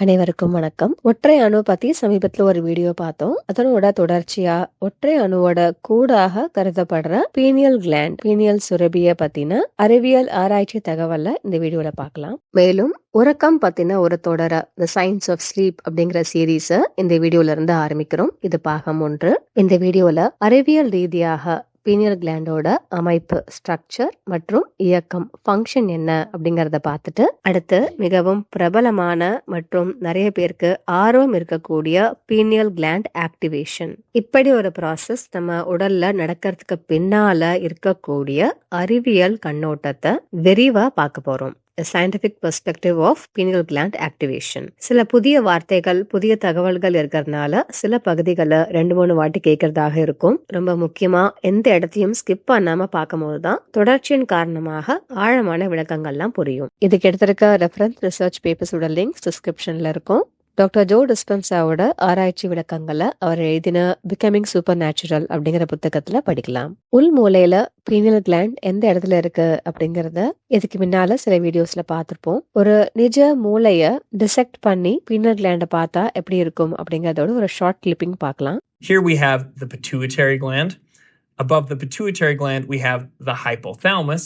அனைவருக்கும் வணக்கம். ஒற்றை அணு பத்தி சமீபத்துல ஒரு வீடியோ பார்த்தோம். அதனோட தொடர்ச்சியா ஒற்றை அணுவோட கூடாக கருதப்படுற பீனியல் கிளாண்ட் பீனியல் சுரபிய பத்தின அறிவியல் ஆராய்ச்சி தகவலை இந்த வீடியோல பார்க்கலாம். மேலும் உறக்கம் பத்தின ஒரு தொடர த சயின்ஸ் ஆஃப் ஸ்லீப் அப்படிங்கிற சீரீஸ இந்த வீடியோல இருந்து ஆரம்பிக்கிறோம். இது பாகம் ஒன்று. இந்த வீடியோல அறிவியல் ரீதியாக பீனியல் கிளாண்டோட அமைப்பு ஸ்ட்ரக்சர் மற்றும் இயக்கம் ஃபங்க்ஷன் என்ன அப்படிங்கறத பார்த்துட்டு அடுத்து மிகவும் பிரபலமான மற்றும் நிறைய பேருக்கு ஆர்வம் இருக்கக்கூடிய பீனியல் கிளாண்ட் ஆக்டிவேஷன் இப்படி ஒரு ப்ராசஸ் நம்ம உடல்ல நடக்கிறதுக்கு பின்னால இருக்கக்கூடிய அறிவியல் கண்ணோட்டத்தை விரிவா பார்க்க போறோம். Scientific perspective of pineal gland activation சில புதிய வார்த்தைகள் புதிய தகவல்கள் இருக்கிறதுனால சில பகுதிகளை ரெண்டு மூணு வாட்டி கேட்கறதாக இருக்கும். ரொம்ப முக்கியமா எந்த இடத்தையும் ஸ்கிப் பண்ணாம பார்க்கும் போதுதான் தொடர்ச்சியின் காரணமாக ஆழமான விளக்கங்கள்லாம் புரியும். இதுக்கு எடுத்திருக்க ரெஃபரன்ஸ் ரிசர்ச் பேப்பர்ஸோட லிங்க்ஸ் டிஸ்கிரிப்ஷன்ல இருக்கும். டாக்டர் ஜோ டிஸ்பென்சாவோட ஆராய்ச்சி விளக்கங்களை அவர் எழுதின பிகமிங் சூப்பர் நேச்சுரல் அப்படிங்கிற புத்தகத்துல படிக்கலாம் உள் மூலையில பீனியல் கிளாண்ட் எந்த இடத்துல இருக்கு அப்படிங்கறத இதுக்கு முன்னால சில வீடியோஸ்ல பார்த்திருப்போம் ஒரு நிஜ மூளைய டிசெக்ட் பண்ணி பீனியல் கிளாண்ட பார்த்தா எப்படி இருக்கும் அப்படிங்கறதோட ஒரு ஷார்ட் கிளிப்பிங் பார்க்கலாம் Here we have the pituitary gland. Above the pituitary gland, we have the hypothalamus.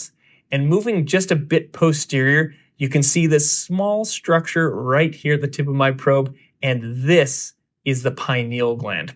And moving just a bit posterior, you can see this small structure right here at the tip of my probe. And this is the pineal gland.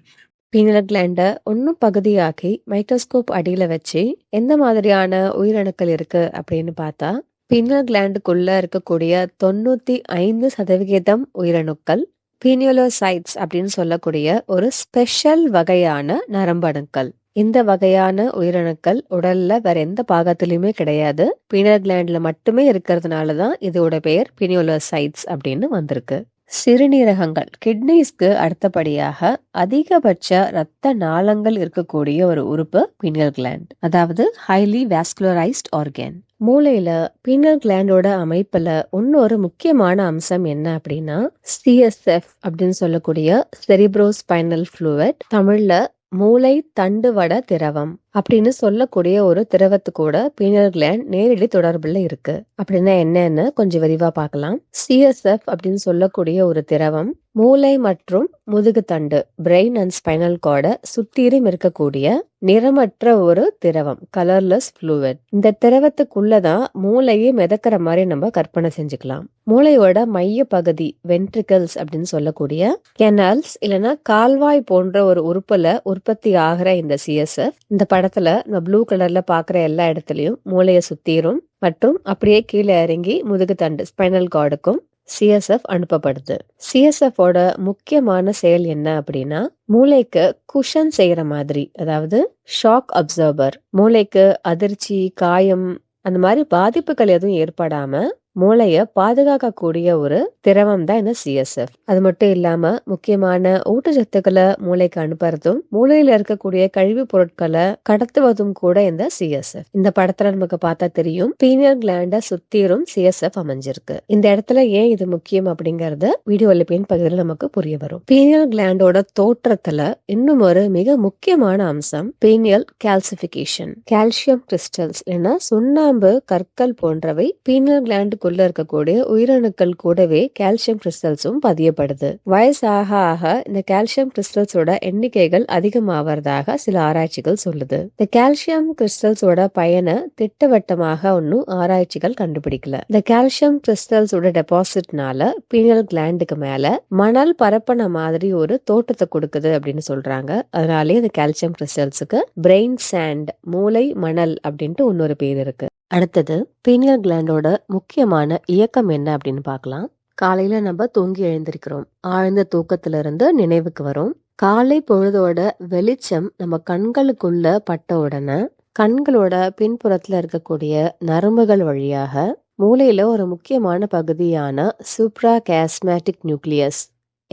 Pineal கிளாண்ட ஒன்னும் பகுதியாக்கி microscope அடியில வச்சு எந்த மாதிரியான உயிரணுக்கள் இருக்கு அப்படின்னு பார்த்தா பீனியல் கிளாண்டுக்குள்ள இருக்கக்கூடிய தொண்ணூத்தி ஐந்து சதவிகிதம் உயிரணுக்கள் பீனியோலோசைட்ஸ் அப்படின்னு சொல்லக்கூடிய ஒரு ஸ்பெஷல் வகையான நரம்பணுக்கள் இந்த வகையான உயிரணுக்கள் உடல்ல வேற எந்த பாகத்திலயுமே கிடையாது. பீனியல் கிளாண்ட்ல மட்டுமே இருக்கிறதுனால தான் இதோட பெயர் பினியோலோசைட்ஸ் அப்படின்னு வந்திருக்கு. சிறுநீரகங்கள். கிட்னிஸ்க்கு அடுத்தபடியாக அதிகபட்ச இரத்த நாளங்கள் இருக்கக்கூடிய ஒரு உறுப்பு பீனியல் கிளாண்ட் அதாவது ஹைலி வேஸ்குலரைஸ்ட் ஆர்கன் மூளையில பீனல் கிளாண்டோட அமைப்புல இன்னொரு முக்கியமான அம்சம் என்ன அப்படின்னா சிஎஸ்எஃப் அப்படின்னு சொல்லக்கூடிய செரிப்ரோஸ்பைனல் ஃப்ளூவட் தமிழ்ல மூளை தண்டுவட திரவம். அப்படின்னு சொல்லக்கூடிய ஒரு திரவத்து கூட பீனல் கிளாண்ட் நேரடி தொடர்புல இருக்கு. அப்படின்னா என்னன்னு கொஞ்சம் விரிவா பார்க்கலாம். சிஎஸ்எஃப் அப்படின்னு சொல்லக்கூடிய ஒரு திரவம் மூளை மற்றும் முதுகு தண்டு பிரெயின் அண்ட் ஸ்பைனல் கார்டை சுத்தீரும் இருக்கக்கூடிய நிறமற்ற ஒரு திரவம் கலர்லெஸ் ஃப்ளூவட் இந்த திரவத்துக்குள்ளதான் மூளையே மிதக்கிற மாதிரி நம்ம கற்பனை செஞ்சுக்கலாம். மூளையோட மைய பகுதி வென்ட்ரிகல்ஸ் அப்படின்னு சொல்லக்கூடிய கெனல்ஸ் இல்லைன்னா கால்வாய் போன்ற ஒரு உறுப்புல உற்பத்தி ஆகிற இந்த சிஎஸ்எஃப் இந்த படத்துல நம்ம ப்ளூ கலர்ல பாக்குற எல்லா இடத்துலயும் மூளையை சுத்திரும். மற்றும் அப்படியே கீழே இறங்கி முதுகு தண்டு ஸ்பைனல் கார்டுக்கும் சிஎஸ்எஃப் அனுப்பப்படுது. சிஎஸ்எஃப் ஓட முக்கியமான செயல் என்ன அப்படின்னா மூளைக்கு குஷன் செய்யற மாதிரி அதாவது ஷாக் அப்சர்வர் மூளைக்கு அதிர்ச்சி காயம் அந்த மாதிரி பாதிப்புகள் எதுவும் ஏற்படாம மூளையை பாதுகாக்கக்கூடிய ஒரு திரவம் தான் இந்த சிஎஸ்எஃப் அது மட்டும் இல்லாம முக்கியமான ஊட்டச்சத்துக்களை மூளைக்கு அனுப்புறதும் மூளையில இருக்கக்கூடிய கழிவுப் பொருட்களை கடத்துவதும் கூட இந்த சிஎஸ்எஃப் இந்த படத்துல நமக்கு பார்த்தா தெரியும் பீனியல் கிளாண்ட சுத்திரும் சிஎஸ்எஃப் அமைஞ்சிருக்கு. இந்த இடத்துல ஏன் இது முக்கியம் அப்படிங்கறது வீடியோ ஒலிப்பின் பகுதியில் நமக்கு புரிய வரும். பீனியல் கிளாண்டோட தோற்றத்துல இன்னும் ஒரு மிக முக்கியமான அம்சம் பீனியல் கால்சிபிகேஷன் கால்சியம் கிறிஸ்டல்ஸ் என சுண்ணாம்பு கற்கள் போன்றவை பீனியல் கிளாண்டுக்குள்ள இருக்கக்கூடிய உயிரணுக்கள் கூடவே கால்சியம் கிறிஸ்டல்ஸும் பதியப்படுது. வயசாக ஆக இந்த கால்சியம் கிறிஸ்டல்ஸோட எண்ணிக்கைகள் அதிகமாவதாக சில ஆராய்ச்சிகள் சொல்லுது. இந்த கால்சியம் கிறிஸ்டல்ஸோட பயனை திட்டவட்டமாக ஒன்னும் ஆராய்ச்சிகள் கண்டுபிடிக்கல. இந்த கால்சியம் கிறிஸ்டல்ஸோட டெபாசிட்னால பீனல் கிளாண்டுக்கு மேல மணல் பரப்பன மாதிரி ஒரு தோட்டத்தை கொடுக்குது அப்படின்னு சொல்றாங்க. அதனாலே இந்த கால்சியம் கிறிஸ்டல்ஸுக்கு பிரெயின் சாண்ட் மூளை மணல் அப்படின்ட்டு இன்னொரு பேர் இருக்கு. அடுத்தது பீனியல் கிளாண்டோட முக்கியமான இயக்கம் என்ன அப்படின்னு பார்க்கலாம். காலையில நம்ம தூங்கி எழுந்திருக்கிறோம். ஆழ்ந்த தூக்கத்துல இருந்து நினைவுக்கு வரும். காலை பொழுதோட வெளிச்சம் நம்ம கண்களுக்குள்ள பட்ட உடனே கண்களோட பின்புறத்துல இருக்கக்கூடிய நரம்புகள் வழியாக மூளையில ஒரு முக்கியமான பகுதியான சூப்ரா கேஸ்மேட்டிக் நியூக்ளியஸ்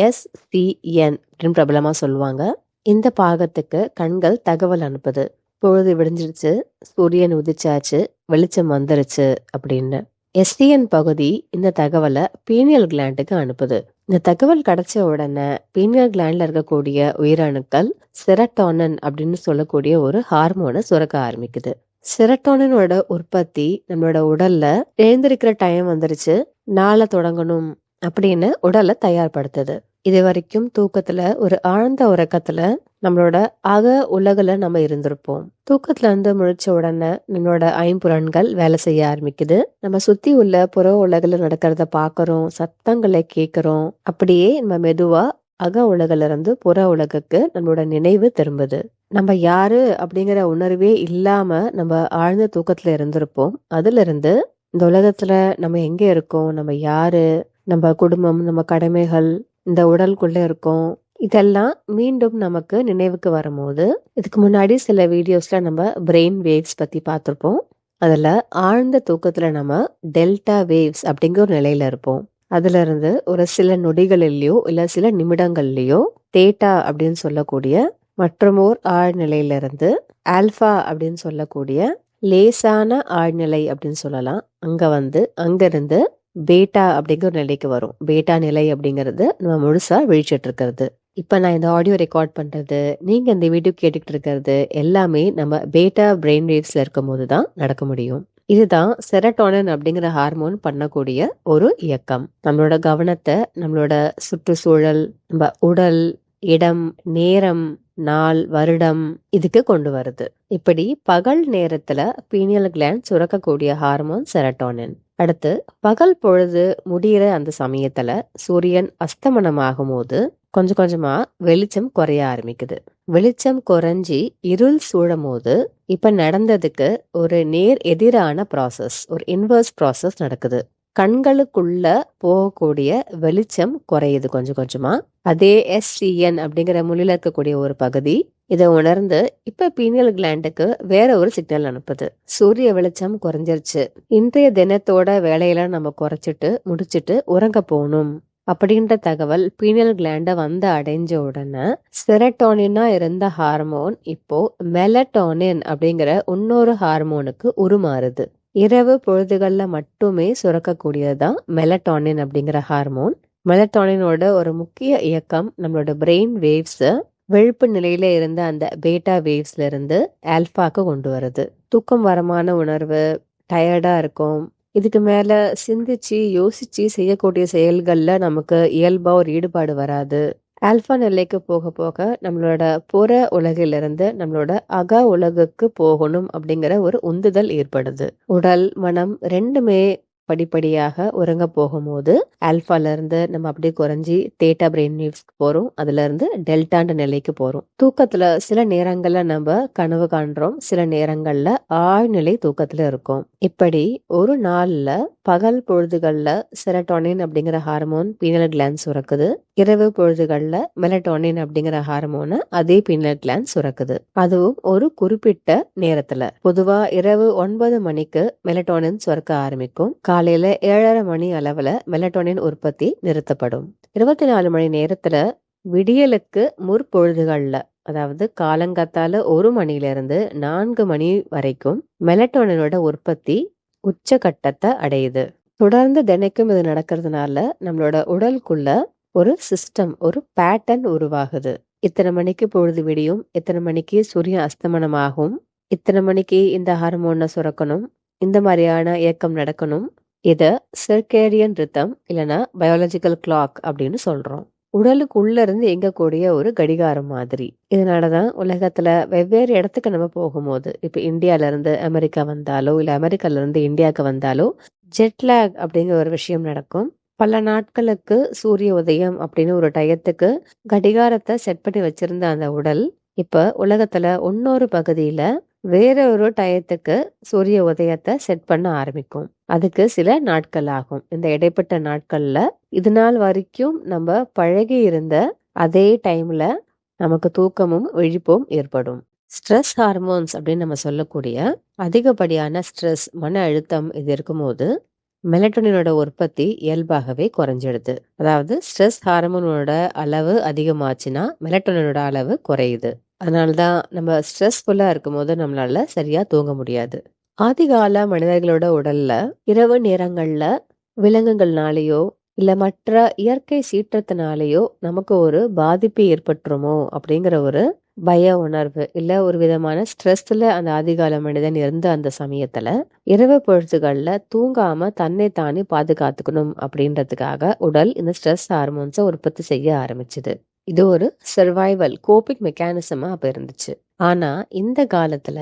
எஸ்சிஎன் அப்படின்னு பிரபலமா சொல்லுவாங்க. இந்த பாகத்துக்கு கண்கள் தகவல் அனுப்புது. பொழுது விடிஞ்சிருச்சு. சூரியன் உதிச்சாச்சு. வெளிச்சம் வந்துருச்சு அப்படின்னு. எஸ்டிஎன் பகுதி இந்த தகவலை பீனியல் கிளாண்டுக்கு அனுப்புது. இந்த தகவல் கிடைச்ச உடனே பீனியல் கிளாண்ட்ல இருக்கக்கூடிய உயிரணுக்கள் செரட்டோனன் அப்படின்னு சொல்லக்கூடிய ஒரு ஹார்மோனை சுரக்க ஆரம்பிக்குது. செரட்டோனனோட உற்பத்தி நம்மளோட உடல்ல எழுந்திருக்கிற டைம் வந்துருச்சு. நாளை தொடங்கணும் அப்படின்னு உடலை தயார்படுத்துது. இது வரைக்கும் தூக்கத்துல ஒரு ஆழ்ந்த உறக்கத்துல நம்மளோட அக உலகில் நம்ம இருந்திருப்போம். தூக்கத்துல இருந்து முழிச்ச உடனே நம்மளோட ஐம்புலன்கள் வேலை செய்ய ஆரம்பிக்குது. நம்ம சுத்தி உள்ள புற உலகில் நடக்கிறத பாக்குறோம் சத்தங்களை கேட்குறோம் அப்படியே நம்ம மெதுவா அக உலகில இருந்து புற உலகுக்கு நம்மளோட நினைவு திரும்புது. நம்ம யாரு அப்படிங்கிற உணர்வே இல்லாம நம்ம ஆழ்ந்த தூக்கத்துல இருந்திருப்போம். அதுல இருந்து இந்த உலகத்துல நம்ம எங்க இருக்கோம்? நம்ம யாரு? நம்ம குடும்பம் நம்ம கடமைகள் இந்த உடலுக்குள்ள இருக்கும். இதெல்லாம் மீண்டும் நமக்கு நினைவுக்கு வரும்போது இதுக்கு முன்னாடி சில வீடியோஸ்ல நம்ம பிரெயின் வேவ்ஸ் பத்தி பார்த்துருப்போம். அதுல ஆழ்ந்த தூக்கத்துல நம்ம டெல்டா வேவ்ஸ் அப்படிங்கிற ஒரு நிலையில இருப்போம். அதுல இருந்து ஒரு சில நொடிகளிலேயோ இல்ல சில நிமிடங்கள்லயோ தேட்டா அப்படின்னு சொல்லக்கூடிய மற்றும் ஆழ்நிலையில இருந்து ஆல்பா அப்படின்னு சொல்லக்கூடிய லேசான ஆழ்நிலை அப்படின்னு சொல்லலாம். அங்க வந்து அங்கிருந்து பேட்டா அப்படிங்கிற ஒரு நிலைக்கு வரும். பேட்டா நிலை அப்படிங்கிறது நம்ம முழுசா விழிச்சிட்டு இருக்கிறது. இப்போ நான் இந்த ஆடியோ ரெக்கார்ட் பண்ணுறது நீங்கள் இந்த வீடியோ கேட்டுக்கிட்டு இருக்கிறது எல்லாமே நம்ம பேட்டா பிரெயின் வேவ்ஸில் இருக்கும் போது தான் நடக்க முடியும். இதுதான் செரட்டோனன் அப்படிங்கிற ஹார்மோன் பண்ணக்கூடிய ஒரு இயக்கம். நம்மளோட கவனத்தை நம்மளோட சுற்றுச்சூழல் நம்ம உடல் இடம் நேரம் நாள் வருடம் இதுக்கு கொண்டு வருது. இப்படி பகல் நேரத்துல பீனியல் கிளாண்ட் சுரக்கக்கூடிய ஹார்மோன் செரட்டோனின் அடுத்து பகல் பொழுது முடியிற அந்த சமயத்துல சூரியன் அஸ்தமனமாகும் போது கொஞ்சம் கொஞ்சமா வெளிச்சம் குறைய ஆரம்பிக்குது. வெளிச்சம் குறைஞ்சி இருள் சூழும் போது இப்ப நடந்ததுக்கு ஒரு நேர் எதிரான ப்ராசஸ் ஒரு இன்வர்ஸ் ப்ராசஸ் நடக்குது. கண்களுக்குள்ள போகக்கூடிய வெளிச்சம் குறையுது கொஞ்சம் கொஞ்சமா. அதே எஸ்சிஎன் அப்படிங்கிற மொழியில இருக்கக்கூடிய ஒரு பகுதி இதை உணர்ந்து இப்ப பீனியல் கிளாண்டுக்கு வேற ஒரு சிக்னல் அனுப்புது. சூரிய வெளிச்சம் குறைஞ்சிருச்சு. இன்றைய தினத்தோட வேலையெல்லாம் நம்ம குறைச்சிட்டு முடிச்சிட்டு உறங்க போகணும். அப்படின்ற தகவல் பீனியல் கிளாண்ட வந்து அடைஞ்ச உடனே செரட்டோனினா இருந்த ஹார்மோன் இப்போ மெலட்டோனின் அப்படிங்கிற இன்னொரு ஹார்மோனுக்கு உருமாறுது. இரவு பொழுதுகளில் மட்டுமே சுரக்கக்கூடியதுதான் மெலட்டோனின் அப்படிங்கிற ஹார்மோன். மெலட்டோனினோட ஒரு முக்கிய இயக்கம் நம்மளோட பிரெயின் வேவ்ஸை வெழுப்பு நிலையில இருந்த அந்த பேட்டா வேவ்ஸ்ல இருந்து ஆல்பாக்கு கொண்டு வருது தூக்கம் வரமான உணர்வு டயர்டா இருக்கும். இதுக்கு மேல சிந்திச்சு யோசிச்சு செய்யக்கூடிய செயல்கள்ல நமக்கு இயல்பா ஒரு ஈடுபாடு வராது. ஆல்பா நிலைக்கு போக போக நம்மளோட புற உலகிலிருந்து நம்மளோட அக உலகுக்கு போகணும் அப்படிங்கிற ஒரு உந்துதல் ஏற்படுது. உடல் மனம் ரெண்டுமே படிப்படியாக உறங்க போகும்போது ஆல்பால இருந்து நம்ம அப்படியே குறைஞ்சி தேட்டா பிரெயின் நியூஸ்க்கு போறோம். அதுல இருந்து டெல்டான்ற நிலைக்கு போறோம். தூக்கத்துல சில நேரங்கள்ல நம்ம கனவு காண்றோம். சில நேரங்கள்ல ஆழ்நிலை தூக்கத்துல இருக்கும். இப்படி ஒரு நாள்ல பகல் பொழுதுகள்ல செரட்டோனின் அப்படிங்கிற ஹார்மோன் பீனல் கிளாண்ட் சுரக்குது. இரவு பொழுதுகள்ல மெலட்டோனின் அப்படிங்கிற ஹார்மோனை அதே பீனல் கிளாண்ட் சுரக்குது. அதுவும் ஒரு குறிப்பிட்ட நேரத்துல. பொதுவா இரவு ஒன்பது மணிக்கு மெலட்டோனின் சுரக்க ஆரம்பிக்கும். காலையில ஏழரை மணி அளவுல மெலட்டோனின் உற்பத்தி நிறுத்தப்படும். இருபத்தி நாலு மணி நேரத்துல விடியலுக்கு முற்பொழுதுகள்ல அதாவது காலங்காத்தால ஒரு மணில இருந்து நான்கு மணி வரைக்கும் மெலட்டோனினோட உற்பத்தி உச்சகட்டத்தை அடையுது. தொடர்ந்து தினைக்கும் இது நடக்கிறதுனால நம்மளோட உடலுக்குள்ள ஒரு சிஸ்டம் ஒரு பேட்டர்ன் உருவாகுது. இத்தனை மணிக்கு பொழுது விடியும் இத்தனை மணிக்கு சூரியன் அஸ்தமனமாகும் இத்தனை மணிக்கு இந்த ஹார்மோனை சுரக்கணும் இந்த மாதிரியான இயக்கம் நடக்கணும். இதை சிர்கேடியன் ரித்தம் இல்லைன்னா பயாலஜிக்கல் கிளாக் அப்படின்னு சொல்கிறோம் உடலுக்கு இருந்து இயங்கக்கூடிய ஒரு கடிகாரம் மாதிரி. இதனால தான் உலகத்துல வெவ்வேறு இடத்துக்கு நம்ம போகும்போது இப்போ இந்தியால இருந்து அமெரிக்கா வந்தாலோ இல்லை அமெரிக்கால இருந்து இந்தியாவுக்கு வந்தாலோ ஜெட்லாக் அப்படிங்கிற ஒரு விஷயம் நடக்கும். பல நாட்களுக்கு சூரிய உதயம் அப்படின்னு ஒரு டயத்துக்கு கடிகாரத்தை செட் பண்ணி வச்சிருந்த அந்த உடல் இப்ப உலகத்துல இன்னொரு பகுதியில வேற ஒரு டயத்துக்கு சூரிய உதயத்தை செட் பண்ண ஆரம்பிக்கும். அதுக்கு சில நாட்கள் ஆகும். இந்த இடைப்பட்ட நாட்கள்ல இது நாள் வரைக்கும் நம்ம பழகி இருந்த அதே டைம்ல நமக்கு தூக்கமும் விழிப்பும் ஏற்படும். ஸ்ட்ரெஸ் ஹார்மோன்ஸ் அப்படின்னு நம்ம சொல்லக்கூடிய அதிகப்படியான ஸ்ட்ரெஸ் மன அழுத்தம் இது இருக்கும்போது மெலட்டோனினோட உற்பத்தி இயல்பாகவே குறைஞ்சிடுது. அதாவது ஸ்ட்ரெஸ் ஹார்மோனோட அளவு அதிகமாச்சுன்னா மெலட்டோனினோட அளவு குறையுது. அதனாலதான் நம்ம ஸ்ட்ரெஸ்ஃபுல்லாக இருக்கும்போது நம்மளால சரியா தூங்க முடியாது. ஆதிகால மனிதர்களோட உடல்ல இரவு நேரங்களில் விலங்குகள்னாலேயோ இல்லை மற்ற இயற்கை சீற்றத்தினாலேயோ நமக்கு ஒரு பாதிப்பு ஏற்பட்டுருமோ அப்படிங்கிற ஒரு பய உணர்வு இல்லை ஒரு விதமான ஸ்ட்ரெஸ்ல அந்த ஆதிகால மனிதன் இருந்த அந்த சமயத்துல இரவு பொழுதுகளில் தூங்காம தன்னை தானே பாதுகாத்துக்கணும் அப்படின்றதுக்காக உடல் இந்த ஸ்ட்ரெஸ் ஹார்மோன்ஸை உற்பத்தி செய்ய ஆரம்பிச்சுது. இது ஒரு சர்வைவல் கோபிக் மெக்கானிசமா அப்ப இருந்துச்சு. ஆனா இந்த காலத்துல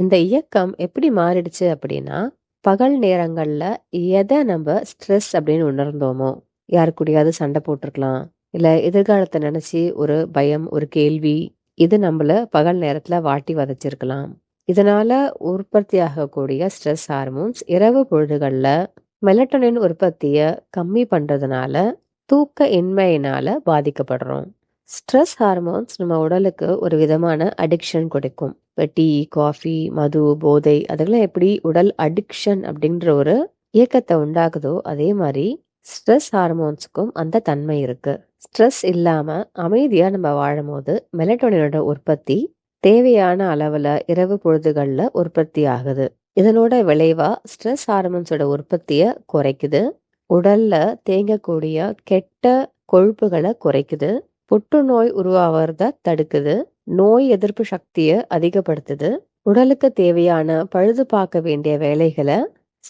இந்த இயக்கம் எப்படி மாறிடுச்சு அப்படின்னா பகல் நேரங்கள்ல எதை நம்ம ஸ்ட்ரெஸ் அப்படின்னு உணர்ந்தோமோ யாரு கூடயாவது சண்டை போட்டிருக்கலாம் இல்ல எதிர்காலத்தை நினைச்சு ஒரு பயம் ஒரு கேள்வி இது நம்மள பகல் நேரத்துல வாட்டி வதைச்சிருக்கலாம். இதனால உற்பத்தி ஆகக்கூடிய ஸ்ட்ரெஸ் ஹார்மோன்ஸ் இரவு பொழுதுகளில் மெலட்டனின் உற்பத்தியை கம்மி பண்றதுனால தூக்க இன்மையினால பாதிக்கப்படுறோம். ஸ்ட்ரெஸ் ஹார்மோன்ஸ் நம்ம உடலுக்கு ஒரு விதமான அடிக்ஷன் கொடுக்கும். இப்போ டீ காஃபி மது போதை அதெல்லாம் எப்படி உடல் அடிக்ஷன் அப்படின்ற ஒரு இயக்கத்தை உண்டாக்குதோ அதே மாதிரி ஸ்ட்ரெஸ் ஹார்மோன்ஸுக்கும் அந்த தன்மை இருக்கு. ஸ்ட்ரெஸ் இல்லாம அமைதியா நம்ம வாழும் போது மெலட்டோனினோட உற்பத்தி தேவையான அளவுல இரவு பொழுதுகள்ல உற்பத்தி ஆகுது. இதனோட விளைவா ஸ்ட்ரெஸ் ஹார்மோன்ஸோட உற்பத்தியை குறைக்குது. உடல்ல தேங்கக்கூடிய கெட்ட கொழுப்புகளை குறைக்குது. புற்றுநோய் உருவாகிறத தடுக்குது. நோய் எதிர்ப்பு சக்தியை அதிகப்படுத்துது. உடலுக்கு தேவையான பழுது பார்க்க வேண்டிய வேலைகளை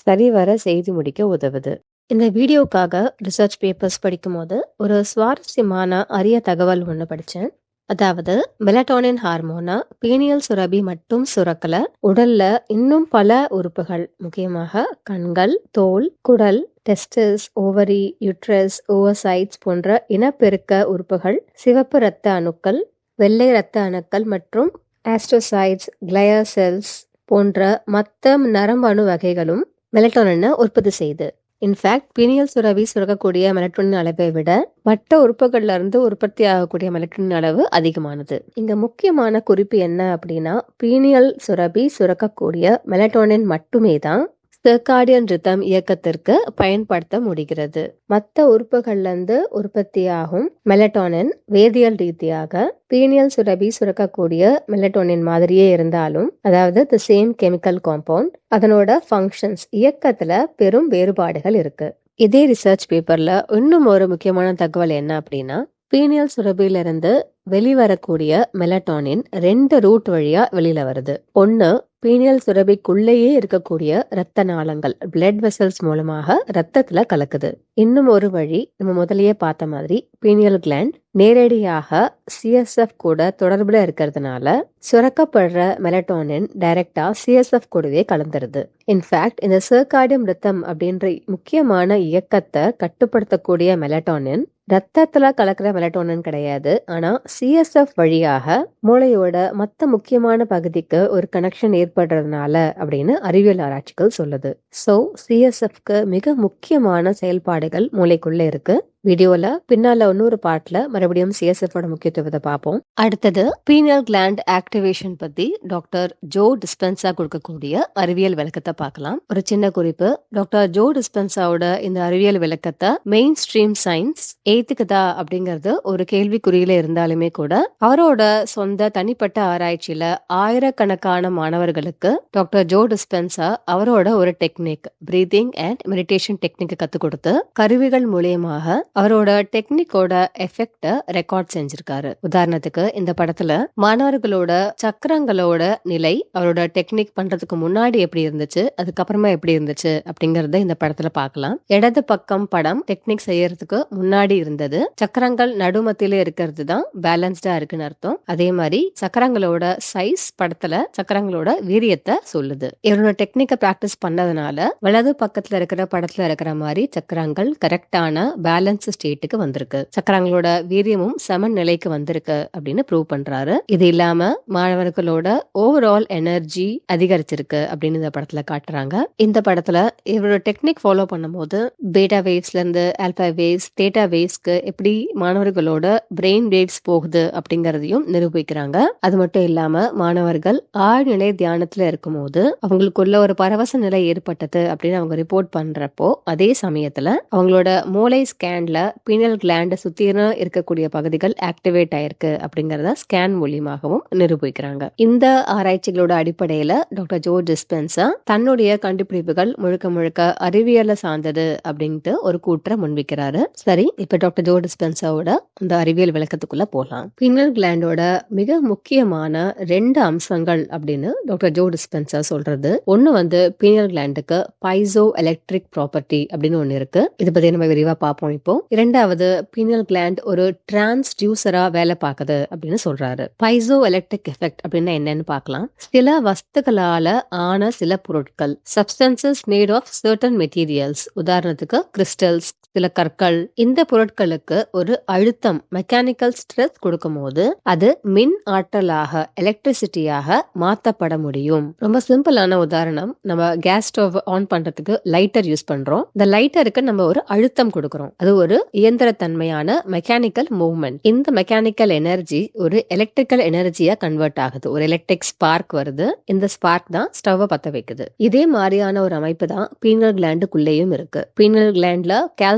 சரிவர செய்து முடிக்க உதவுது. இந்த வீடியோக்காக ரிசர்ச் பேப்பர்ஸ் படிக்கும்போது ஒரு சுவாரஸ்யமான அரிய தகவல் ஒன்று படித்தேன் அதாவது மெலட்டோனின் ஹார்மோனா பீனியல் சுரபி மட்டும் சுரக்கல உடல்ல இன்னும் பல உறுப்புகள் முக்கியமாக கண்கள் தோல் குடல் டெஸ்டிஸ் ஓவரி யுட்ரஸ் ஓவசைட்ஸ் போன்ற இனப்பெருக்க உறுப்புகள் சிவப்பு இரத்த அணுக்கள் வெள்ளை இரத்த அணுக்கள் மற்றும் ஆஸ்ட்ரோசைட்ஸ் கிளயர் செல்ஸ் போன்ற மற்ற நரம்பு அணு வகைகளும் மெலட்டோனினை உற்பத்தி செய்து. இன்ஃபேக்ட் பீனியல் சுரவி சுரக்கக்கூடிய மெலட்டோனின் அளவை விட மற்ற உறுப்புகள்ல இருந்து உற்பத்தி ஆகக்கூடிய மெலட்டோனின் அளவு அதிகமானது. இங்க முக்கியமான குறிப்பு என்ன அப்படின்னா பீனியல் சுரபி சுரக்கக்கூடிய மெலட்டோனின் மட்டுமே தான் சர்க்காடியன் ரிதம் இயக்கத்திற்கு பயன்படுத்த முடிகிறது. மற்ற உறுப்புகள்லேருந்து உற்பத்தியாகும் மெலட்டோனின் வேதியியல் ரீதியாக பீனியல் சுரபி சுரக்கக்கூடிய மெலட்டோனின் மாதிரியே இருந்தாலும் அதாவது தி சேம் கெமிக்கல் காம்பவுண்ட் அதனோட ஃபங்க்ஷன்ஸ் இயக்கத்துல பெரும் வேறுபாடுகள் இருக்கு. இதே ரிசர்ச் பேப்பர்ல இன்னும் ஒரு முக்கியமான தகவல் என்ன அப்படின்னா பீனியல் சுரபியிலிருந்து வெளிவரக்கூடிய மெலட்டோனின் ரெண்டு ரூட் வழியா வெளியில வருது. ஒன்னு பீனியல் சுரபிக்குள்ளேயே இருக்கக்கூடிய இரத்த நாளங்கள் பிளட் வெசல்ஸ் மூலமாக ரத்தத்துல கலக்குது. இன்னும் ஒரு வழி நம்ம முதலையே பார்த்த மாதிரி பீனியல் கிளாண்ட் நேரடியாக சிஎஸ்எஃப் கூட தொடர்புல இருக்கிறதுனால சுரக்கப்படுற மெலட்டோனின் டைரக்டா சிஎஸ்எஃப் கூடவே கலந்துருது. இன்ஃபேக்ட் இந்த சர்க்காடியம் ரித்தம் அப்படின்ற முக்கியமான இயக்கத்தை கட்டுப்படுத்தக்கூடிய மெலட்டோனின் ரத்தத்துல கலக்கிற மெலட்டோனின் கிடையாது. ஆனா சிஎஸ்எஃப் வழியாக மூளையோட மத்த முக்கியமான பகுதிக்கு ஒரு கனெக்ஷன் ஏற்படுறதுனால அப்படின்னு அறிவியல் ஆராய்ச்சிகள் சொல்லுது. சோ சிஎஸ்எஃப்க்கு மிக முக்கியமான செயல்பாடுகள் மூளைக்குள்ள இருக்கு. வீடியோல பின்னால இன்னொரு பாட்டுல மறுபடியும் சிஎஸ்எஃப் முக்கியத்துவத்தை பார்ப்போம். அடுத்தது பீனியல் கிளாண்ட் ஆக்டிவேஷன் பத்தி டாக்டர் ஜோ டிஸ்பென்சா கொடுக்கக்கூடிய அறிவியல் விளக்கத்தை பார்க்கலாம். ஒரு சின்ன குறிப்பு டாக்டர் ஜோ டிஸ்பென்சாவோட இந்த அறிவியல் விளக்கத்தை மெயின் ஸ்ட்ரீம் சயின்ஸ் ஏத்துக்குதா அப்படிங்கறது ஒரு கேள்விக்குறியில இருந்தாலுமே கூட அவரோட சொந்த தனிப்பட்ட ஆராய்ச்சியில ஆயிரக்கணக்கான மாணவர்களுக்கு டாக்டர் ஜோ டிஸ்பென்சா அவரோட ஒரு technique breathing and meditation technique கத்து கொடுத்து கருவிகள் மூலியமாக அவரோட டெக்னிக்கோட எஃபெக்ட ரெக்கார்ட் செஞ்சிருக்காரு. உதாரணத்துக்கு இந்த படத்துல மாணவர்களோட சக்கரங்களோட நிலை அவரோட டெக்னிக் பண்றதுக்கு முன்னாடி எப்படி இருந்துச்சு அதுக்கப்புறமா எப்படி இருந்துச்சு அப்படிங்கறத இந்த படத்துல பார்க்கலாம். இடது பக்கம் படம் டெக்னிக் செய்யறதுக்கு முன்னாடி இருந்தது. சக்கரங்கள் நடுமத்தில இருக்கிறது தான் பேலன்ஸ்டா இருக்குன்னு அர்த்தம். அதே மாதிரி சக்கரங்களோட சைஸ் படத்துல சக்கரங்களோட வீரியத்தை சொல்லுது. இவரோட டெக்னிக்கை பிராக்டிஸ் பண்ணதுனால வலது பக்கத்துல இருக்கிற படத்துல இருக்கிற மாதிரி சக்கரங்கள் கரெக்டான பேலன்ஸ் ஸ்டேட்டுக்கு வந்திருக்கு. சக்கரங்களோட வீரியமும் சமன் நிலைக்கு வந்திருக்கு அப்படின்னு ப்ரூவ் பண்றாரு. இது இல்லாம மாணவர்களோட ஓவரால் எனர்ஜி அதிகரிச்சிருக்கு அப்படின்னு இந்த படத்துல காட்டுறாங்க. இந்த படத்துல இவரோட டெக்னிக் ஃபாலோ பண்ணும்போது பேட்டா வேவ்ஸ்ல இருந்து ஆல்பா வேவ்ஸ் டேட்டா வேவ்ஸ்க்கு எப்படி மாணவர்களோட பிரெயின் வேவ்ஸ் போகுது அப்படிங்கறதையும் நிரூபிக்கிறாங்க. அது மட்டும் இல்லாம மாணவர்கள் ஆழ்நிலை தியானத்துல இருக்கும்போது அவங்களுக்குள்ள ஒரு பரவச நிலை ஏற்பட்டது அப்படின்னு அவங்க ரிப்போர்ட் பண்றப்போ அதே சமயத்துல அவங்களோட மூளை ஸ்கேன்ல கிளாண்ட்ல பீனல் கிளாண்டை சுத்தின இருக்கக்கூடிய பகுதிகள் ஆக்டிவேட் ஆயிருக்கு அப்படிங்கறத ஸ்கேன் மூலியமாகவும் நிரூபிக்கிறாங்க. இந்த ஆராய்ச்சிகளோட அடிப்படையில டாக்டர் ஜோ டிஸ்பென்சா தன்னுடைய கண்டுபிடிப்புகள் முழுக்க முழுக்க அறிவியல சார்ந்தது அப்படின்ட்டு ஒரு கூற்றை முன்வைக்கிறாரு. சரி இப்ப டாக்டர் ஜோ டிஸ்பென்சாவோட இந்த அறிவியல் விளக்கத்துக்குள்ள போகலாம் பீனல் கிளாண்டோட மிக முக்கியமான ரெண்டு அம்சங்கள் அப்படின்னு டாக்டர் ஜோ டிஸ்பென்சா சொல்றது. ஒண்ணு வந்து பீனல் கிளாண்டுக்கு பைசோ எலக்ட்ரிக் ப்ராப்பர்ட்டி அப்படின்னு ஒண்ணு இருக்கு. இதை பத்தி நம்ம விரிவா பார்ப்போம் இப்போ. இரண்டாவது பீனல் கிளாண்ட் ஒரு டிரான்ஸ்டியூசரா வேலை பார்க்குது அப்படின்னு சொல்றாரு. பைசோ எலக்ட்ரிக் எஃபெக்ட் அப்படின்னா என்னன்னு பார்க்கலாம். சில வஸ்துக்களால ஆன சில பொருட்கள் substances made of certain materials உதாரணத்துக்கு கிறிஸ்டல்ஸ் சில கற்கள் இந்த பொருட்களுக்கு ஒரு அழுத்தம் மெக்கானிக்கல் ஸ்ட்ரெஸ் கொடுக்கும் போது அது மின் ஆற்றலாக எலக்ட்ரிசிட்டியாக மாத்தப்பட முடியும். ரொம்ப சிம்பிளான உதாரணம். நம்ம கேஸ் ஸ்டவ் ஆன் பண்றதுக்கு லைட்டர் யூஸ் பண்றோம். இந்த லைட்டருக்கு நம்ம ஒரு அழுத்தம் கொடுக்கறோம். அது ஒரு இயந்திரத்தன்மையான மெக்கானிக்கல் மூவ்மெண்ட் இந்த மெக்கானிக்கல் எனர்ஜி ஒரு எலக்ட்ரிக்கல் எனர்ஜியா கன்வெர்ட் ஆகுது. ஒரு எலக்ட்ரிக் ஸ்பார்க் வருது. இந்த ஸ்பார்க் தான் ஸ்டவ் பத்த வைக்குது. இதே மாதிரியான ஒரு அமைப்பு தான் பீனல் கிளாண்டுக்குள்ளேயும் இருக்கு. பீனல் கிளாண்ட்ல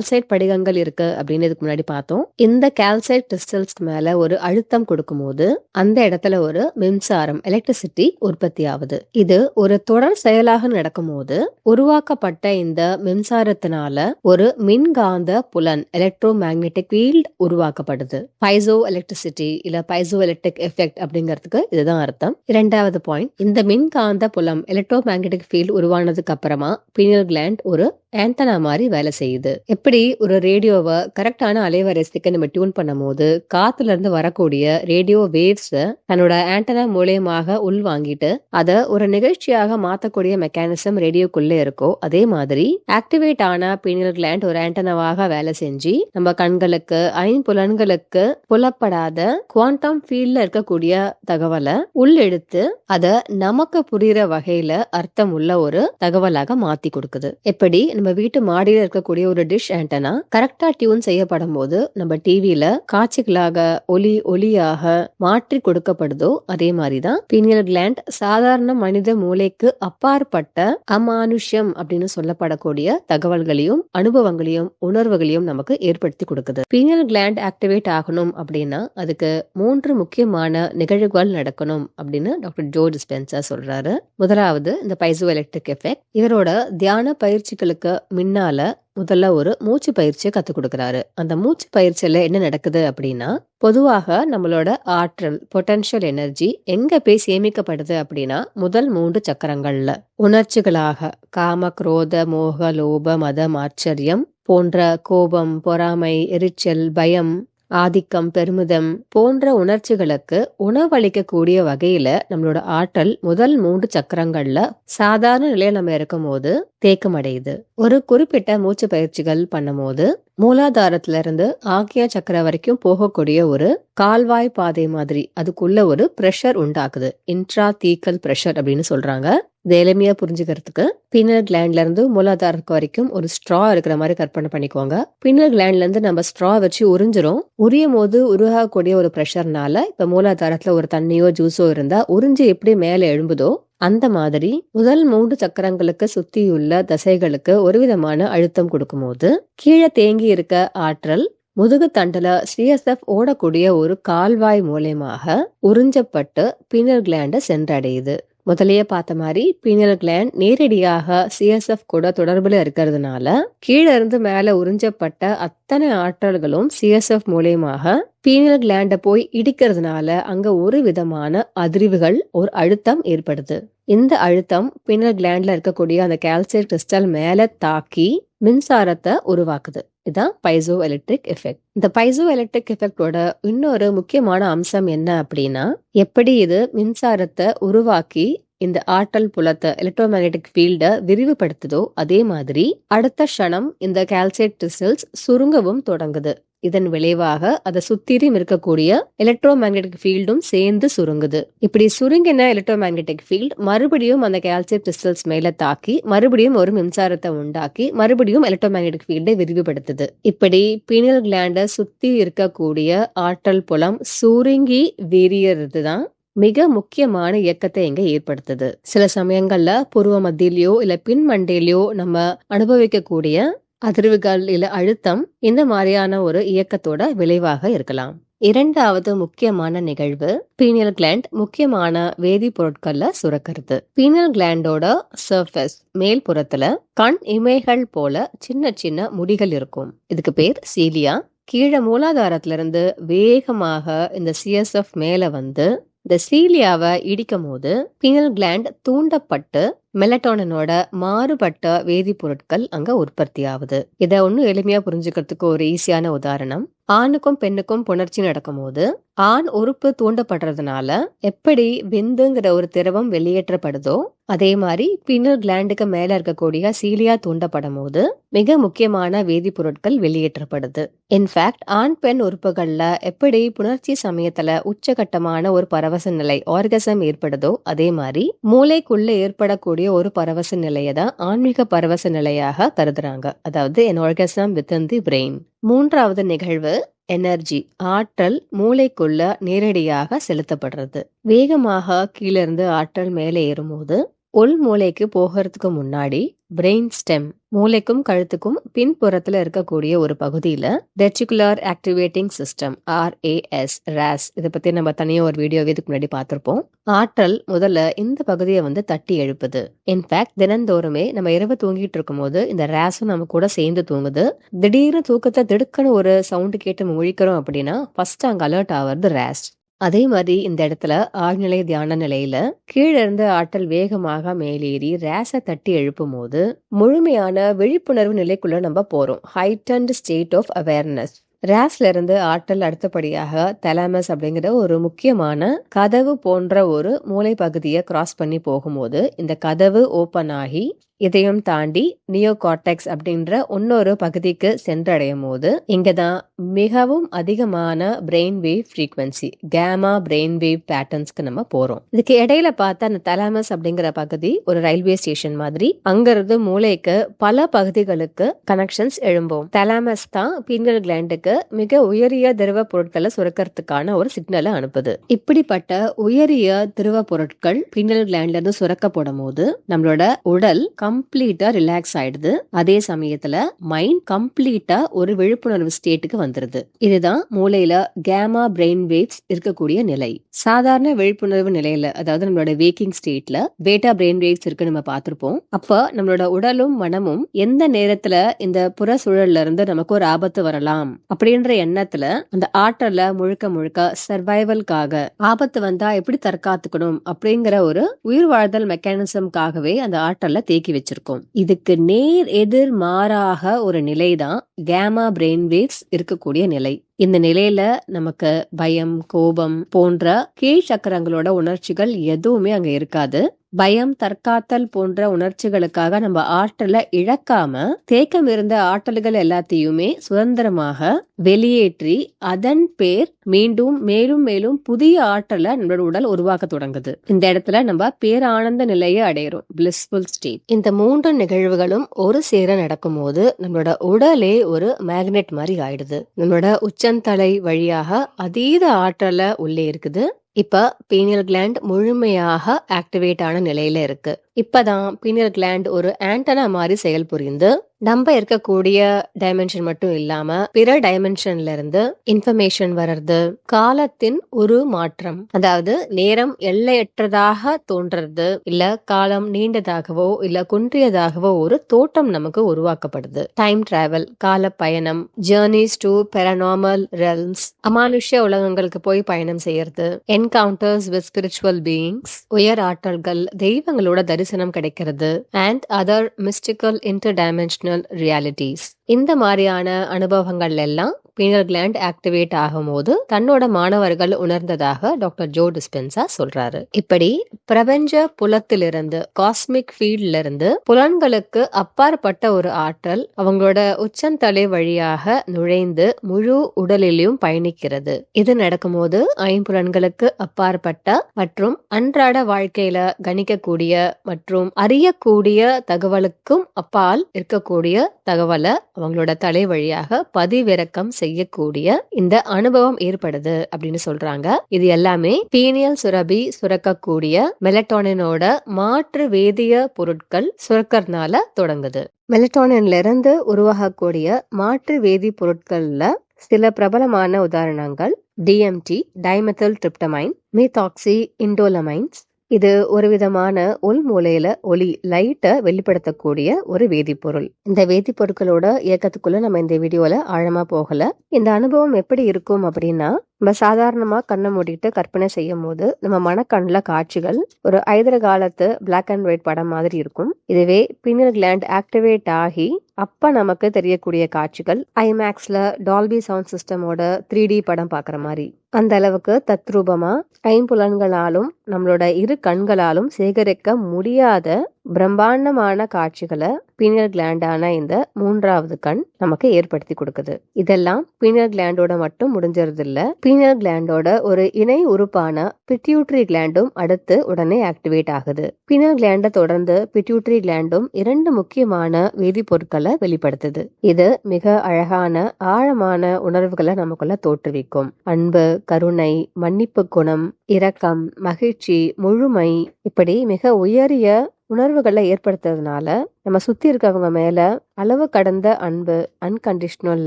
கால்சைட் படிகங்கள் இருக்கு அப்படின்னு இதுக்கு முன்னாடி பார்த்தோம். இந்த கால்சைட் கிறிஸ்டல்ஸ்க்கு மேல ஒரு அழுத்தம் கொடுக்கும்போது அந்த இடத்துல ஒரு மின்சாரம் எலக்ட்ரிசிட்டி உற்பத்தி ஆகுது இது ஒரு தொடர் செயலாக நடக்கும்போது உருவாக்கப்பட்ட இந்த மின்சாரத்தினால ஒரு மின்காந்த புலன் எலக்ட்ரோ மேக்னெட்டிக் ஃபீல்ட் உருவாக்கப்படுது. பைசோ எலக்ட்ரிசிட்டி இல்ல பைசோ எலக்ட்ரிக் எஃபெக்ட் அப்படிங்கிறதுக்கு இதுதான் அர்த்தம். இரண்டாவது பாயிண்ட் இந்த மின்காந்த புலம் எலக்ட்ரோ மேக்னெட்டிக் ஃபீல்ட் உருவானதுக்கு அப்புறமா பீனியல் கிளாண்ட் ஒரு ஆண்டனா மாதிரி வேலை செய்யுது. எப்படி ஒரு ரேடியோவை கரெக்டான அலைவரிசைக்கு நம்ம டியூன் பண்ணும் போது காத்துல இருந்து வரக்கூடிய ரேடியோ வேவ்ஸ் தன்னோட ஆண்டனா மூலியமாக உள்வாங்கிட்டு அதை ஒரு நிகழ்ச்சியாக மாத்தக்கூடிய மெக்கானிசம் ரேடியோக்குள்ளே இருக்கோ அதே மாதிரி ஆக்டிவேட் ஆன பீனியல் கிளாண்ட் ஒரு ஆண்டனாவாக வேலை செஞ்சு நம்ம கண்களுக்கு ஐம்புலன்களுக்கு புலப்படாத குவாண்டம் ஃபீல்ட்ல இருக்கக்கூடிய தகவலை உள்ளெடுத்து அதை நமக்கு புரியுற வகையில அர்த்தம் உள்ள ஒரு தகவலாக மாத்தி கொடுக்குது. எப்படி நம்ம வீட்டு மாடியில் இருக்கக்கூடிய ஒரு டிஷ் ஆண்டனா கரெக்டா டியூன் செய்யப்படும் போது நம்ம டிவியில காட்சிகளாக ஒலி ஒலியாக மாற்றி கொடுக்கப்படுதோ அதே மாதிரிதான் பீனியல் கிளாண்ட் சாதாரண மனித மூளைக்கு அப்பாற்பட்ட அமானுஷ்யம் அப்படின்னு சொல்லப்படக்கூடிய தகவல்களையும் அனுபவங்களையும் உணர்வுகளையும் நமக்கு ஏற்படுத்தி கொடுக்குது. பீனியல் கிளாண்ட் ஆக்டிவேட் ஆகணும் அப்படின்னா அதுக்கு மூன்று முக்கியமான நிகழ்வுகள் நடக்கணும் அப்படின்னு டாக்டர் ஜோ டிஸ்பென்சர் சொல்றாரு. முதலாவது இந்த பைசோ எலக்ட்ரிக் எஃபெக்ட் இவரோட தியான பயிற்சிகளுக்கு முன்னால முதல்ல ஒரு மூச்சு பயிற்சியை கத்துக் கொடுக்குறாரு. அந்த மூச்சு பயிற்சியில என்ன நடக்குது அப்படின்னா பொதுவாக நம்மளோட ஆற்றல் பொட்டன்ஷியல் எனர்ஜி எங்க போய் சேமிக்கப்படுது அப்படின்னா முதல் மூன்று சக்கரங்கள்ல. உணர்ச்சிகளாக காம குரோத மோக லோப மதம் ஆச்சரியம் போன்ற கோபம் பொறாமை எரிச்சல் பயம் ஆதிக்கம் பெருமிதம் போன்ற உணர்ச்சிகளுக்கு உணவளிக்கக்கூடிய வகையில நம்மளோட ஆற்றல் முதல் மூன்று சக்கரங்கள்ல சாதாரண நிலையில நம்ம இருக்கும் போது தேக்கம் அடையுது ஒரு குறிப்பிட்ட மூச்சு பயிற்சிகள் பண்ணும்போது போது மூலாதாரத்திலிருந்து ஆக்கியா சக்கர வரைக்கும் போகக்கூடிய ஒரு கால்வாய் பாதை மாதிரி அதுக்குள்ள ஒரு பிரஷர் உண்டாக்குது. இன்ட்ரா தீக்கல் பிரஷர் அப்படின்னு சொல்றாங்க. இது எளிமையா புரிஞ்சுக்கிறதுக்கு பின்னர் கிளாண்ட்ல இருந்து மூலாதாரத்துக்கு வரைக்கும் ஒரு ஸ்ட்ரா இருக்கிற மாதிரி கற்பனை பண்ணிக்கோங்க. பின்னர் கிளாண்ட்ல இருந்து நம்ம ஸ்ட்ரா வச்சு உறிஞ்சிரும். உரியும் போது உருவாகக்கூடிய ஒரு ப்ரெஷர்னால இப்ப மூலாதாரத்துல ஒரு தண்ணியோ ஜூஸோ இருந்தா உறிஞ்சு எப்படி மேல எழும்புதோ அந்த மாதிரி முதல் மூன்று சக்கரங்களுக்கு சுத்தியுள்ள தசைகளுக்கு ஒரு விதமான அழுத்தம் கொடுக்கும்போது கீழே தேங்கி இருக்க ஆற்றல் முதுகு தண்டுல சிஎஸ்எஃப் ஓடக்கூடிய ஒரு கால்வாய் மூலியமாக உறிஞ்சப்பட்டு பின்னர் கிளாண்ட சென்றடையுது. முதலையே பார்த்த மாதிரி பீனல் கிளாண்ட் நேரடியாக சிஎஸ்எஃப் கூட தொடர்புல இருக்கிறதுனால கீழே இருந்து மேல உறிஞ்சப்பட்ட அத்தனை ஆற்றல்களும் சிஎஸ்எஃப் மூலியமாக பீனல் கிளாண்ட போய் இடிக்கிறதுனால அங்க ஒரு விதமான அதிர்வுகள் ஒரு அழுத்தம் ஏற்படுது. இந்த அழுத்தம் பீனல் கிளாண்ட்ல இருக்கக்கூடிய அந்த கால்சியம் கிறிஸ்டல் மேல தாக்கி மின்சாரத்தை உருவாக்குது. இதுதான் பைசோ எலக்ட்ரிக் எஃபெக்ட். இந்த பைசோ எலக்ட்ரிக் எஃபெக்டோட இன்னொரு முக்கியமான அம்சம் என்ன அப்படின்னா எப்படி இது மின்சாரத்தை உருவாக்கி இந்த ஆற்றல் புலத்தை எலக்ட்ரோ மேக்னெட்டிக் ஃபீல்டை விரிவுபடுத்துதோ அதே மாதிரி அடுத்த க்ஷணம் இந்த கால்சைட் கிறிஸ்டல்ஸ் சுருங்கவும் தொடங்குது. இதன் விளைவாக அதை சுத்திரும் இருக்கக்கூடிய எலக்ட்ரோ மேக்னெட்டிக் ஃபீல்டும் சேர்ந்து சுருங்குது. இப்படி சுருங்கின எலக்ட்ரோ மேக்னெட்டிக் ஃபீல்ட் மறுபடியும் அந்த கால்சியம் கிறிஸ்டல்ஸ் மேல தாக்கி மறுபடியும் ஒரு மின்சாரத்தை உண்டாக்கி மறுபடியும் எலக்ட்ரோ மேக்னெட்டிக் ஃபீல்டை விரிவுபடுத்துது. இப்படி பீனல் கிளாண்ட சுத்தி இருக்கக்கூடிய ஆற்றல் புலம் சுருங்கி விரியறது தான் மிக முக்கியமான இயக்கத்தை இங்க ஏற்படுத்துது. சில சமயங்கள்ல பூர்வ மத்தியிலயோ இல்ல பின் மண்டையிலயோ நம்ம அனுபவிக்கக்கூடிய அதிர்வுகள் அழுத்தம் இந்த மாதிரியான ஒரு இயக்கத்தோட விளைவாக இருக்கலாம். இரண்டாவது முக்கியமான நிகழ்வு பீனியல் கிளாண்ட் முக்கியமான வேதிப்பொருட்கள்ல சுரக்கிறது. பீனியல் கிளாண்டோட சர்ஃபேஸ் மேல் புறத்துல கண் இமைகள் போல சின்ன சின்ன முடிகள் இருக்கும். இதுக்கு பேர் சீலியா கீழே மூலாதாரத்துல இருந்து வேகமாக இந்த சிஎஸ்எஃப் மேல வந்து இந்த சீலியாவை இடிக்கும் போது பீனல் கிளாண்ட் தூண்டப்பட்டு மெலட்டோனனோட மாறுபட்ட வேதிப்பொருட்கள் அங்க உற்பத்தி ஆகுது இதை ஒன்னும் எளிமையா புரிஞ்சுக்கிறதுக்கு ஒரு ஈஸியான உதாரணம். ஆணுக்கும் பெண்ணுக்கும் புணர்ச்சி நடக்கும்போது ஆண் உறுப்பு தூண்டப்படுறதுனால எப்படி விந்துங்கிற ஒரு திரவம் வெளியேற்றப்படுதோ அதே மாதிரி பின்னர் கிளாண்டுக்கு மேல இருக்கக்கூடிய சீலியா தூண்டப்படும் போது மிக முக்கியமான வேதிப்பொருட்கள் வெளியேற்றப்படுது. இன்ஃபேக்ட் ஆண் பெண் உறுப்புகள்ல எப்படி புணர்ச்சி சமயத்துல உச்சகட்டமான ஒரு பரவச நிலை ஆர்கசம் ஏற்படுதோ அதே மாதிரி மூளைக்குள்ள ஏற்படக்கூடிய ஒரு பரவச நிலையை தான் ஆன்மீக பரவச நிலையாக கருதுறாங்க. அதாவது an orgasm with the brain மூன்றாவது நிகழ்வு எனர்ஜி ஆற்றல் மூளைக்குள்ள நேரடியாக செலுத்தப்படுறது. வேகமாக கீழிருந்து ஆற்றல் மேலே ஏறும்போது உள் மூளைக்கு போகிறதுக்கு முன்னாடி பிரெயின் ஸ்டெம் மூளைக்கும் கழுத்துக்கும் பின்புறத்துல இருக்கக்கூடிய ஒரு பகுதியில reticular activating system RAS RAS இதை பத்தி நம்ம தனியா ஒரு வீடியோ இதுக்கு முன்னாடி பார்த்திருப்போம். ஆற்றல் முதல்ல இந்த பகுதியை வந்து தட்டி எழுப்புது. இன்ஃபேக்ட் தினந்தோறுமே நம்ம இரவு தூங்கிட்டு இருக்கும்போது இந்த ரேஸும் நம்ம கூட சேர்ந்து தூங்குது. திடீர்னு தூக்கத்தை திடுக்கன்னு ஒரு சவுண்டு கேட்டு முழிக்கிறோம் அப்படின்னா ஃபர்ஸ்ட் அங்க அலர்ட் ஆகிறது ரேஸ் அதே மாதிரி இந்த இடத்துல ஆழ்நிலை தியான நிலையில கீழே இருந்து ஆற்றல் வேகமாக மேலேறி ரேஸை தட்டி எழுப்பும் போது முழுமையான விழிப்புணர்வு நிலைக்குள்ள நம்ம போறோம். ஹைட்டன்ட் ஸ்டேட் ஆஃப் அவேர்னஸ் ரேஸ்ல இருந்து ஆற்றல் அடுத்தபடியாக தலாமஸ் அப்படிங்கிற ஒரு முக்கியமான கதவு போன்ற ஒரு மூளை பகுதியை கிராஸ் பண்ணி போகும்போது இந்த கதவு ஓபன் ஆகி இதையும் தாண்டி நியோ கார்டெக்ஸ் அப்படின்ற இன்னொரு பகுதிக்கு சென்றடையும் போது இங்கதான் மிகவும் அதிகமான brain wave frequency gamma brain wave பேட்டர்ன்ஸ்க்கு நம்ம போறோம். இதுக்கு இடையில பார்த்தா அந்த தலாமஸ் அப்படிங்கிற பகுதி ஒரு ரயில்வே ஸ்டேஷன் மாதிரி அங்கிருந்து மூளைக்கு பல பகுதிகளுக்கு கனெக்ஷன்ஸ் எழும்போம். தலாமஸ் தான் பீன்கள் கிளாண்டுக்கு மிக உயரிய திரவ பொருட்களை சுரக்கிறதுக்கான ஒரு சிக்னலை அனுப்புது. இப்படிப்பட்ட உயரிய திரவ பொருட்கள் பீனல் கிளாண்ட்ல இருந்து சுரக்கப்படும் போது நம்மளோட உடல் கம்ப்ளீட்டா ரிலாக்ஸ் ஆயிடுது. அதே சமயத்துல மைண்ட் கம்ப்ளீட்டா ஒரு விழிப்புணர்வு ஸ்டேட்டுக்கு வந்துருது. இதுதான் மூளையில கேமா பிரெயின் வேவ்ஸ் இருக்கக்கூடிய நிலை. சாதாரண விழிப்புணர்வு நிலையில அதாவது நம்மளோட வேக்கிங் ஸ்டேட்ல பேட்டா பிரெயின் வேவ்ஸ் இருக்கு நம்ம பார்த்திருப்போம். அப்ப நம்மளோட உடலும் மனமும் எந்த நேரத்துல இந்த புற சூழல்ல இருந்து நமக்கு ஒரு ஆபத்து வரலாம் அப்படின்ற எண்ணத்துல அந்த ஆற்றல முழுக்க முழுக்க சர்வைவல்காக ஆபத்து வந்தா எப்படி தற்காத்துக்கணும் அப்படிங்கிற ஒரு உயிர் வாழ்தல் மெக்கானிசம்காகவே அந்த ஆற்றல தேக்கி வச்சிருக்கோம். இதுக்கு நேர் எதிர் மாறாக ஒரு நிலைதான் கேமா பிரெயின் வேவ்ஸ் இருக்கக்கூடிய நிலை. இந்த நிலையில நமக்கு பயம் கோபம் போன்ற கீழ் சக்கரங்களோட உணர்ச்சிகள் எதுவுமே அங்க இருக்காது. பயம் தற்காத்தல் போன்ற உணர்ச்சிகளுக்காக நம்ம ஆற்றலை இழக்காம தேக்கம் இருந்த ஆற்றல்கள் எல்லாத்தையுமே சுதந்திரமாக வெளியேற்றி அதன் பேர் மீண்டும் மேலும் மேலும் புதிய ஆற்றலை நம்மளோட உடல் உருவாக்க தொடங்குது. இந்த இடத்துல நம்ம பேரானந்த நிலையை அடையிறோம். பிளிஸ்ஃபுல் ஸ்டேட் இந்த மூன்று நிகழ்வுகளும் ஒரு சேர நடக்கும்போது நம்மளோட உடலே ஒரு மேக்னெட் மாதிரி ஆயிடுது. நம்மளோட உச்சந்தலை வழியாக அதீத ஆற்றலை உள்ளே இருக்குது. இப்ப பீனியல் கிளாண்ட் முழுமையாக ஆக்டிவேட் ஆன நிலையில இருக்கு. இப்பதான் பீனியல் கிளாண்ட் ஒரு ஆண்டனா மாதிரி செயல்புரிந்து நம்ம இருக்கக்கூடிய டைமென்ஷன் மட்டும் இல்லாம பிற டைமென்ஷன்ல இருந்து இன்ஃபர்மேஷன் வர்றது காலத்தின் ஒரு மாற்றம். அதாவது நேரம் எல்லையற்றதாக தோன்றது இல்ல காலம் நீண்டதாகவோ இல்ல குன்றியதாகவோ ஒரு தோட்டம் நமக்கு உருவாக்கப்படுது. டைம் டிராவல் கால பயணம் ஜேர்னிஸ் டு பெரனாமல் ரெல்ம்ஸ் அமானுஷ்ய உலகங்களுக்கு போய் பயணம் செய்யறது என்கவுண்டர்ஸ் வித் ஸ்பிரிச்சுவல் பீயிங்ஸ் உயர் ஆற்றல்கள் தெய்வங்களோட தரிசனம் கிடைக்கிறது and other mystical interdimensional realities இந்த மாதிரியான அனுபவங்கள் எல்லாம் பீனல் கிளாண்ட் ஆக்டிவேட் ஆகும்போது தன்னோட மாணவர்கள் உணர்ந்ததாக டாக்டர் ஜோ டிஸ்பென்சா சொல்றாரு. இப்படி பிரபஞ்ச புலத்திலிருந்து காஸ்மிக் ஃபீல்ட்ல இருந்து புலன்களுக்கு அப்பாற்பட்ட ஒரு ஆற்றல் அவங்களோட உச்சந்தலை வழியாக நுழைந்து முழு உடலிலும் பயணிக்கிறது. இது நடக்கும்போது ஐம்புலன்களுக்கு அப்பாற்பட்ட மற்றும் அன்றாட வாழ்க்கையில கணிக்கக்கூடிய மற்றும் அறியக்கூடிய தகவலுக்கும் அப்பால் இருக்கக்கூடிய தகவலை அவங்களோட தலை வழியாக பதிவிறக்கம் செய்யக்கூடிய இந்த அனுபவம் ஏற்படுது அப்படின்னு சொல்றாங்க. இது எல்லாமே பீனியல் சுரபி சுரக்கக்கூடிய மெலட்டோனினோட மாற்று வேதிய பொருட்கள் சுரக்கறனால தொடங்குது. மெலட்டோனின்ல இருந்து உருவாகக்கூடிய மாற்று வேதி பொருட்கள்ல சில பிரபலமான உதாரணங்கள். DMT dimethyltryptamine methoxy indolamines இது ஒரு விதமான உள் மூலையில ஒளி லைட்டை வெளிப்படுத்தக்கூடிய ஒரு வேதிப்பொருள். இந்த வேதிப்பொருட்களோட இயக்கத்துக்குள்ள நம்ம இந்த வீடியோல ஆழமா போகல. இந்த அனுபவம் எப்படி இருக்கும் அப்படின்னா நம்ம சாதாரணமாக கண்ணை மூடிட்டு கற்பனை செய்யும் போது நம்ம மனக்கண்ணில் காட்சிகள் ஒரு ஐதர காலத்து பிளாக் அண்ட் ஒயிட் படம் மாதிரி இருக்கும். இதுவே பின்னல் கிளாண்ட் ஆக்டிவேட் ஆகி அப்ப நமக்கு தெரியக்கூடிய காட்சிகள் ஐமேக்ஸ்ல டால்பி சவுண்ட் சிஸ்டமோட த்ரீ டி படம் பாக்குற மாதிரி. அந்த அளவுக்கு தத்ரூபமா ஐம்புலன்களாலும் நம்மளோட இரு கண்களாலும் சேகரிக்க முடியாத பிரம்மாண்டமான காட்சிகளை பீனியல் கிளாண்டான இந்த மூன்றாவது கண் நமக்கு ஏற்படுத்தி கொடுக்குது. இதெல்லாம் பீனியல் கிளாண்டோட மட்டும் முடிஞ்சறது இல்ல பீனியல் கிளாண்டோட ஒரு இணை உறுப்பான பிட்யூட்ரி கிளாண்டும் அடுத்து உடனே ஆக்டிவேட் ஆகுது. பீனியல் கிளாண்டை தொடர்ந்து பிட்யூட்ரி கிளாண்டும் இரண்டு முக்கியமான வேதிப்பொருட்களை வெளிப்படுத்துது. இது மிக அழகான ஆழமான உணர்வுகளை நமக்குள்ள தோற்றுவிக்கும். அன்பு கருணை மன்னிப்பு குணம் இரக்கம் மகிழ்ச்சி முழுமை இப்படி மிக உயரிய உணர்வுகளை ஏற்படுத்துறதுனால நம்ம சுற்றி இருக்கவங்க மேலே அளவு கடந்த அன்பு அன்கண்டிஷனல்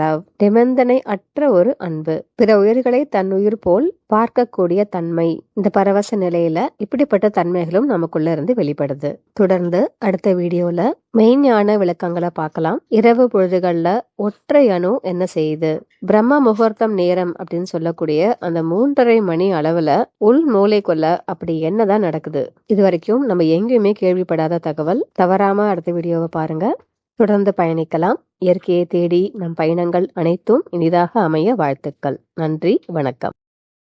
லவ் நிபந்தனை அற்ற ஒரு அன்பு. பிற உயிர்களை தன் உயிர் போல் பார்க்கக்கூடிய தன்மை. இந்த பரவச நிலையில இப்படிப்பட்ட தன்மைகளும் நமக்குள்ள இருந்து வெளிப்படுது. தொடர்ந்து அடுத்த வீடியோல மெய்ஞான விளக்கங்களை பார்க்கலாம். இரவு பொழுதுகள்ல ஒற்றை அணு என்ன செய்யுது? பிரம்ம முகூர்த்தம் நேரம் அப்படின்னு சொல்லக்கூடிய அந்த மூன்றரை மணி அளவுல உள் மூளைக்குள்ள அப்படி என்னதான் நடக்குது? இது வரைக்கும் நம்ம எங்கேயுமே கேள்விப்படாத தகவல். தவறாம அடுத்த வீடியோவை பாருங்க. தொடர்ந்து பயணிக்கலாம். இயற்கையை தேடி நம் பயணங்கள் அனைத்தும் இனிதாக அமைய வாழ்த்துக்கள். நன்றி. வணக்கம்.